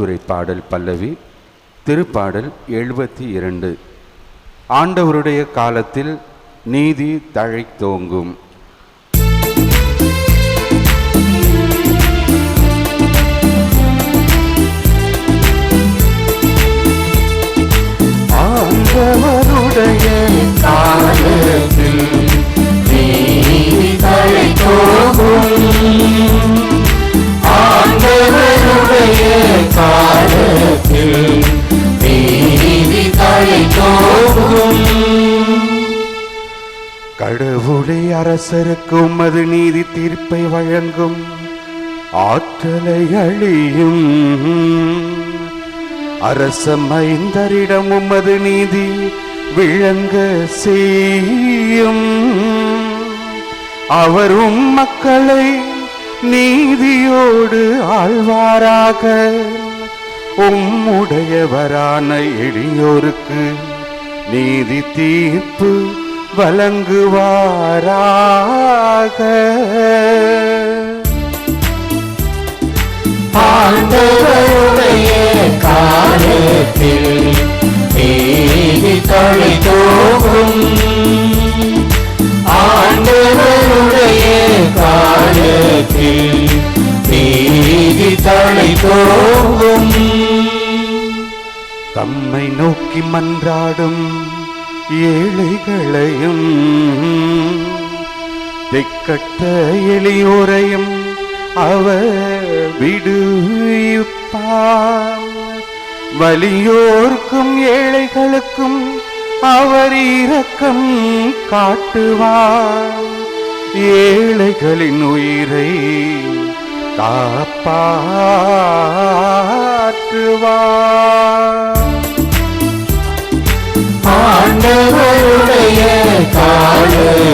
பதிலுரை பாடல் பல்லவி திருப்பாடல் எழுபத்தி இரண்டு. ஆண்டவருடைய காலத்தில் நீதி தழைத்தோங்கும். கடவுளே அரசருக்கு உமது நீதி தீர்ப்பை வழங்கும். ஆற்றலை அழியும். அரச மைந்தரிடம் உமது நீதி விளங்க செய்யும். அவரும் மக்களை நீதியோடு ஆழ்வாராக. உம்முடையவரான எளியோருக்கு நீதி தீர்ப்பு வழங்குவாராக. ஆண்டவருடைய காலத்தில் நீதி தழைத்தோகும் ஆண்டவருடைய காலத்தில் நீதி தோகும் தம்மை நோக்கி மன்றாடும் ஏழைகளையும் திக்கட்ட எளியோரையும் அவர் விடுவிப்பார். வலியோர்க்கும் ஏழைகளுக்கும் அவர் இரக்கம் காட்டுவார். ஏழைகளின் உயிரை காப்பாற்றுவார். ஆண்டவருடைய காலத்தில்